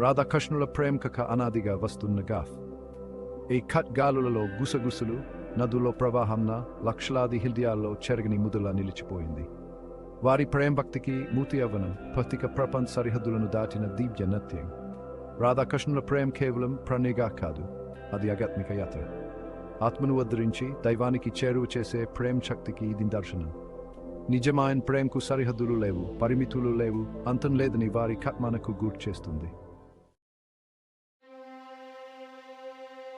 రాధాకృష్ణుల ప్రేమ కథ అనాదిగా వస్తున్న గాఫ్. ఈ ఖట్గాలులలో గుసగుసులు గుసగుసలు నదులో ప్రవాహంన లక్షలాది హృదయాల్లో చెరగని ముదులా నిలిచిపోయింది. వారి ప్రేమ భక్తికి మూతి అవ్వనం ప్రతిక ప్రపంచ సరిహద్దులను దాటిన దివ్య నత్యం. రాధాకృష్ణుల ప్రేమ కేవలం ప్రణిగా కాదు అది ఆధ్యాత్మిక యాత్ర. ఆత్మను ఉద్ధరించి దైవానికి చేరువ చేసే ప్రేమ శక్తికి ఇది దర్శనం. నిజమైన ప్రేమకు సరిహద్దులు లేవు పరిమితులు లేవు అంతం లేదని వారి కథ గుర్తు చేస్తుంది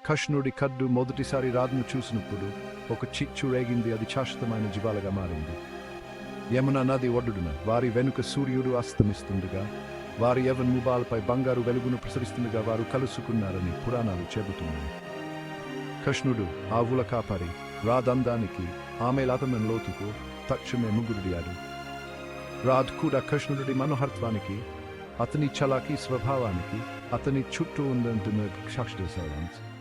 కష్ణుడి కద్దు మొదటిసారి రాధను చూసినప్పుడు ఒక చిచ్చు రేగింది అది శాశ్వతమైన జీవాలుగా మారింది. యమున నది ఒడ్డున వారి వెనుక సూర్యుడు అస్తమిస్తుండగా వారి యవన్ ముబాల్పై బంగారు వెలుగును ప్రసరిస్తుండగా వారు కలుసుకున్నారని పురాణాలు చెబుతున్నాయి. కృష్ణుడు ఆవుల కాపరి రాదందానికి ఆమె లతమైన లోతుకు తక్షణమే ముగ్గురుడియాడు రాధ్ కూడా కృష్ణుడి మనోహర్త్వానికి అతని చలాకీ స్వభావానికి అతని చుట్టూ ఉందంటున్న సాక్షి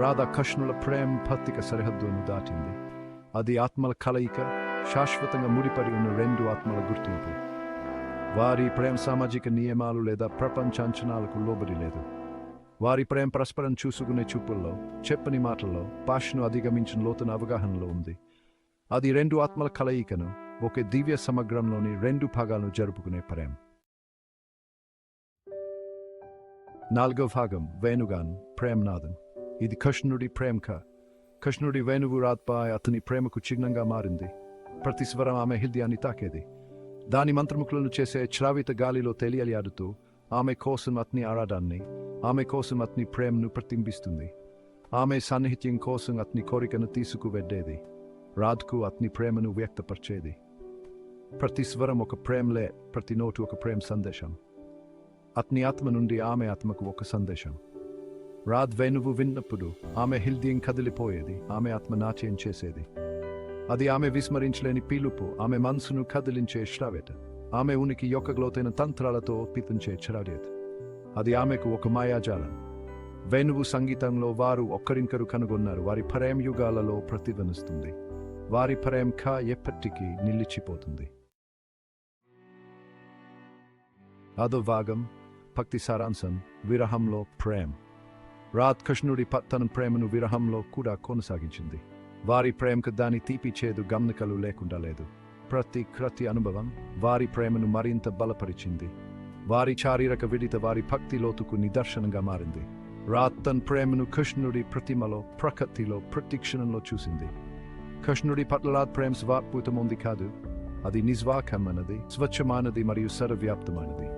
రాధా కృష్ణుల ప్రేమ పత్తిక సరిహద్దును దాటింది. అది ఆత్మల కలయిక శాశ్వతంగా ముడిపడి ఉన్న రెండు ఆత్మల గుర్తింపు. వారి ప్రేమ సామాజిక నియమాలు లేదా ప్రపంచ అంచనాలకు లోబడి లేదు. వారి ప్రేమ పరస్పరం చూసుకునే చూపుల్లో చెప్పని మాటల్లో పాషను అధిగమించిన లోతున అవగాహనలో ఉంది. అది రెండు ఆత్మల కలయికను ఒకే దివ్య సమగ్రంలోని రెండు భాగాలను జరుపుకునే ప్రేమ. నాలుగో భాగం వేణుగాన్ ప్రేమనాథన్. ఇది కృష్ణుడి ప్రేమక కృష్ణుడి వేణువు రాత్పాయ్ అతని ప్రేమకు చిహ్నంగా మారింది. ప్రతి స్వరం ఆమె హృదయాన్ని తాకేది. దాని మంత్రముఖులను చేసే శ్రావిత గాలిలో తెలియలియాడుతూ ఆమె కోసం అతని ఆరాడాన్ని ఆమె కోసం అతని ప్రేమను ప్రతింబిస్తుంది. ఆమె సాన్నిహిత్యం కోసం అతని కోరికను తీసుకువెడ్డేది రాధకు అతని ప్రేమను వ్యక్తపరిచేది. ప్రతి స్వరం ఒక ప్రేమలే ప్రతి నోటు ఒక ప్రేమ సందేశం. అతని ఆత్మ నుండి ఆమె ఆత్మకు ఒక సందేశం. రాధ్ వేణువు విన్నప్పుడు ఆమె హృదయం కదిలిపోయేది ఆమె ఆత్మ నాట్యం చేసేది. అది ఆమె విస్మరించలేని పీలుపు ఆమె మనసును కదిలించే శ్రావ్యత ఆమె ఉనికి యొక్క లోతైన తంత్రాలతో పితుంచే చరాడ్యత అది ఆమెకు ఒక మాయాజాలం. వేణువు సంగీతంలో వారు ఒక్కరింకరు కనుగొన్నారు వారి ప్రేమ యుగాలలో ప్రతిధ్వనిస్తుంది. వారి ప్రేమ ఖా ఎప్పటికీ నిలిచిపోతుంది. అదో భాగం భక్తి సారాంశం విరహంలో ప్రేమ. రాత్ కృష్ణుడి తన ప్రేమను విరహంలో కూడా కొనసాగించింది. వారి ప్రేమకు దాని తీపి చేదు గమనికలు లేకుండా లేదు. ప్రతి క్రతి అనుభవం వారి ప్రేమను మరింత బలపరిచింది. వారి శారీరక విడిత వారి భక్తి లోతుకు నిదర్శనంగా మారింది. రాత్ తన ప్రేమను కృష్ణుడి ప్రతిమలో ప్రకృతిలో ప్రతిక్షణంలో చూసింది. కృష్ణుడి పట్ల రాత్ ప్రేమ ఉంది కాదు. అది నిస్వాకమైనది స్వచ్ఛమైనది మరియు సర్వవ్యాప్తమైనది.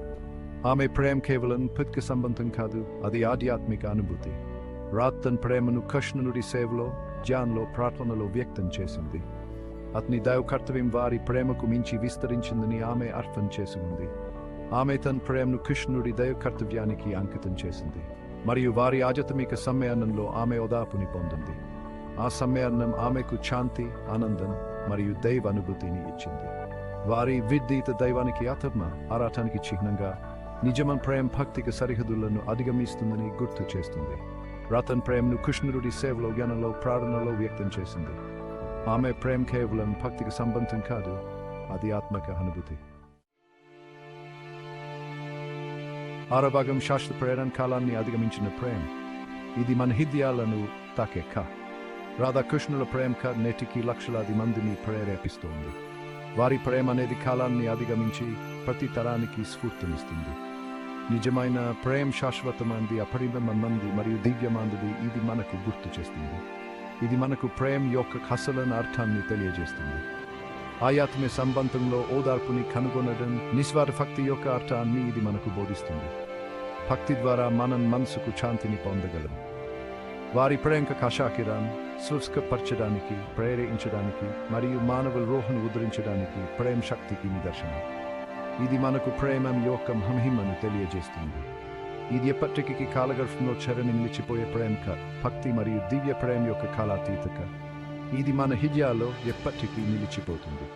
ఆమె ప్రేమ కేవలం పిత్క సంబంధం కాదు అది ఆధ్యాత్మిక అనుభూతి. రాత్తన్ ప్రేమను కృష్ణుడి సేవలో జ్ఞాన్లో ప్రార్థనలో వ్యక్తం చేసింది. అతని దైవ కర్తవ్యం వారి ప్రేమకు మించి విస్తరించిందని ఆమె అర్థం చేసి ఉంది ఆమె తన ప్రేమను కృష్ణుడి దైవ కర్తవ్యానికి అంకితం చేసింది. మరియు వారి ఆధ్యాత్మిక సమ్మేళనంలో ఆమె ఓదాపుని పొందింది. ఆ సమ్మేళనం ఆమెకు శాంతి ఆనందం మరియు దైవ అనుభూతిని ఇచ్చింది. వారి విద్దీత దైవానికి ఆత్మ ఆరాటానికి చిహ్నంగా నిజమన్ ప్రేమ భక్తికి సరిహద్దులను అధిగమిస్తుందని గుర్తు చేస్తుంది. రతన్ ప్రేమను కృష్ణుడి సేవలో జ్ఞానంలో ప్రార్థనలో వ్యక్తం చేసింది. ఆమె ప్రేమ్ కేవలం భక్తికి సంబంధం కాదు అది ఆత్మక అనుభూతి. ఆరభాగం శాస్త్ర ప్రేరణ కాలాన్ని అధిగమించిన ప్రేమ ఇది మన హిద్యాలను తాకే కా. రాధాకృష్ణుల ప్రేమ కా నేటికి లక్షలాది మందిని ప్రేరేపిస్తోంది. వారి ప్రేమ అనేది కాలాన్ని అధిగమించి ప్రతి తరానికి స్ఫూర్తినిస్తుంది. నిజమైన ప్రేమ శాశ్వతమైనది అపరిమమంది మరియు దివ్యమైనది ఇది మనకు గుర్తు చేస్తుంది. ఇది మనకు ప్రేమ యొక్క అసలైన అర్థాన్ని తెలియజేస్తుంది. ఆయాత్మ్య సంబంధంలో ఓదార్పుని కనుగొనడం నిస్వార్థ భక్తి యొక్క అర్థాన్ని ఇది మనకు బోధిస్తుంది. భక్తి ద్వారా మనం మనసుకు శాంతిని పొందగలం. వారి ప్రేమ కషాకిరాన్ శుష్కపరచడానికి ప్రేరేయించడానికి మరియు మానవుల రోహను ఉద్ధరించడానికి ప్రేమ శక్తికి నిదర్శనం. ఇది మనకు ప్రేమ యొక్క మహిమను తెలియజేస్తుంది. ఇది ఎప్పటికీ కాలగర్భంలో చరణి నిలిచిపోయే ప్రేమక భక్తి మరియు దివ్య ప్రేమ యొక్క కాలాతీతక ఇది మన హిజ్యాలో ఎప్పటికీ నిలిచిపోతుంది.